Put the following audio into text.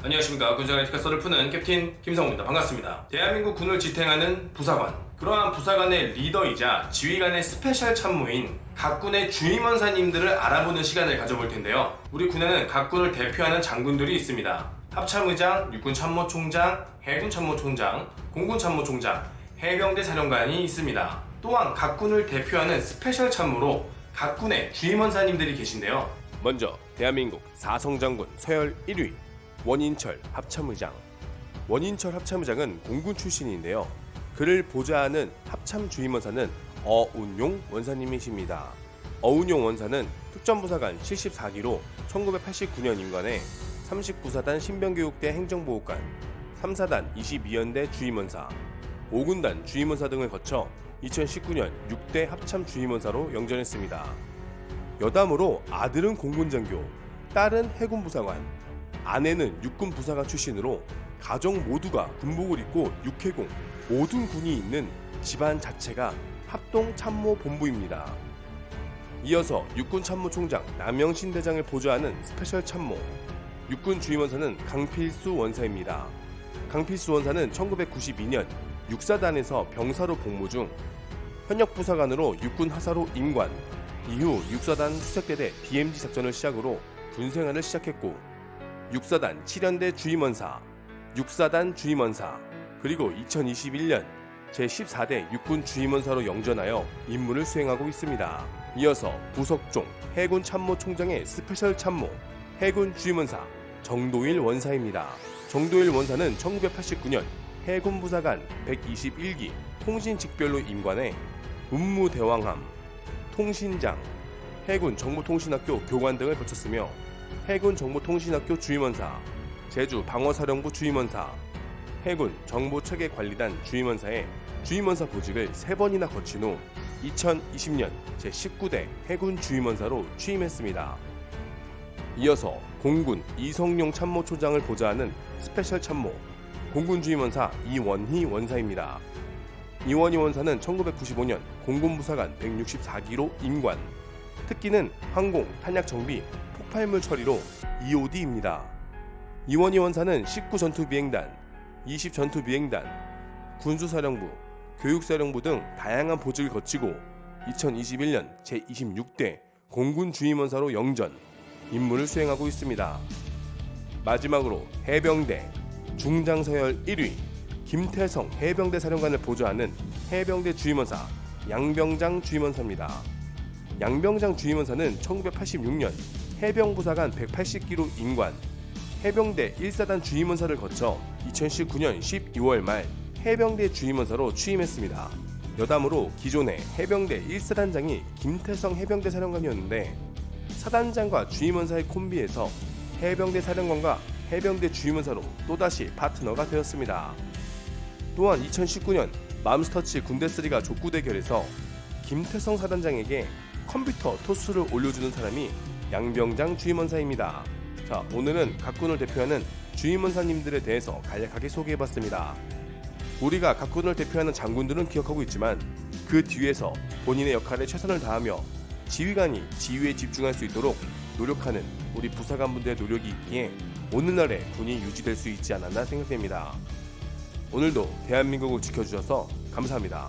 안녕하십니까 군생활 특가서를 푸는 캡틴 김성우입니다. 반갑습니다. 대한민국 군을 지탱하는 부사관 그러한 부사관의 리더이자 지휘관의 스페셜 참모인 각 군의 주임원사님들을 알아보는 시간을 가져볼 텐데요. 우리 군에는 각 군을 대표하는 장군들이 있습니다. 합참의장, 육군참모총장, 해군참모총장, 공군참모총장, 해병대 사령관이 있습니다. 또한 각 군을 대표하는 스페셜 참모로 각 군의 주임원사님들이 계신데요. 먼저 대한민국 사성장군 서열 1위 원인철 합참의장 원인철 합참의장은 공군 출신인데요. 그를 보좌하는 합참 주임원사는 어운용 원사님이십니다. 어운용 원사는 특전부사관 74기로 1989년 임관해 39사단 신병교육대 행정보호관, 3사단 22연대 주임원사, 5군단 주임원사 등을 거쳐 2019년 6대 합참 주임원사로 영전했습니다. 여담으로 아들은 공군장교, 딸은 해군부사관, 아내는 육군 부사관 출신으로 가족 모두가 군복을 입고 육해공 모든 군이 있는 집안 자체가 합동 참모 본부입니다. 이어서 육군 참모총장 남영신 대장을 보좌하는 스페셜 참모, 육군 주임원사는 강필수 원사입니다. 강필수 원사는 1992년 육사단에서 병사로 복무 중 현역 부사관으로 육군 하사로 임관, 이후 육사단 수색대대 DMZ 작전을 시작으로 군 생활을 시작했고 육사단 7연대 주임원사, 육사단 주임원사, 그리고 2021년 제14대 육군 주임원사로 영전하여 임무를 수행하고 있습니다. 이어서 부석종 해군 참모총장의 스페셜 참모 해군 주임원사 정도일 원사입니다. 정도일 원사는 1989년 해군 부사관 121기 통신 직별로 임관해 문무대왕함, 통신장, 해군 정보통신학교 교관 등을 거쳤으며 해군 정보통신학교 주임원사, 제주 방어사령부 주임원사, 해군 정보체계관리단 주임원사의 주임원사 보직을 세번이나 거친 후 2020년 제19대 해군 주임원사로 취임했습니다. 이어서 공군 이성용 참모총장을 보좌하는 스페셜 참모 공군 주임원사 이원희 원사입니다. 이원희 원사는 1995년 공군부사관 164기로 임관 특기는 항공, 탄약 정비, 폭발물 처리로 EOD입니다. 이원희 원사는 19전투비행단, 20전투비행단, 군수사령부, 교육사령부 등 다양한 보직을 거치고 2021년 제26대 공군 주임원사로 영전, 임무를 수행하고 있습니다. 마지막으로 해병대 중장서열 1위 김태성 해병대 사령관을 보좌하는 해병대 주임원사 양병장 주임원사입니다. 양병장 주임원사는 1986년 해병부사관 180기로 임관, 해병대 1사단 주임원사를 거쳐 2019년 12월 말 해병대 주임원사로 취임했습니다. 여담으로 기존의 해병대 1사단장이 김태성 해병대 사령관이었는데 사단장과 주임원사의 콤비에서 해병대 사령관과 해병대 주임원사로 또다시 파트너가 되었습니다. 또한 2019년 맘스터치 군대3가 족구 대결에서 김태성 사단장에게 컴퓨터 토스를 올려주는 사람이 양병장 주임원사입니다. 자, 오늘은 각군을 대표하는 주임원사님들에 대해서 간략하게 소개해봤습니다. 우리가 각군을 대표하는 장군들은 기억하고 있지만 그 뒤에서 본인의 역할에 최선을 다하며 지휘관이 지휘에 집중할 수 있도록 노력하는 우리 부사관분들의 노력이 있기에 오늘날의 군이 유지될 수 있지 않았나 생각됩니다. 오늘도 대한민국을 지켜주셔서 감사합니다.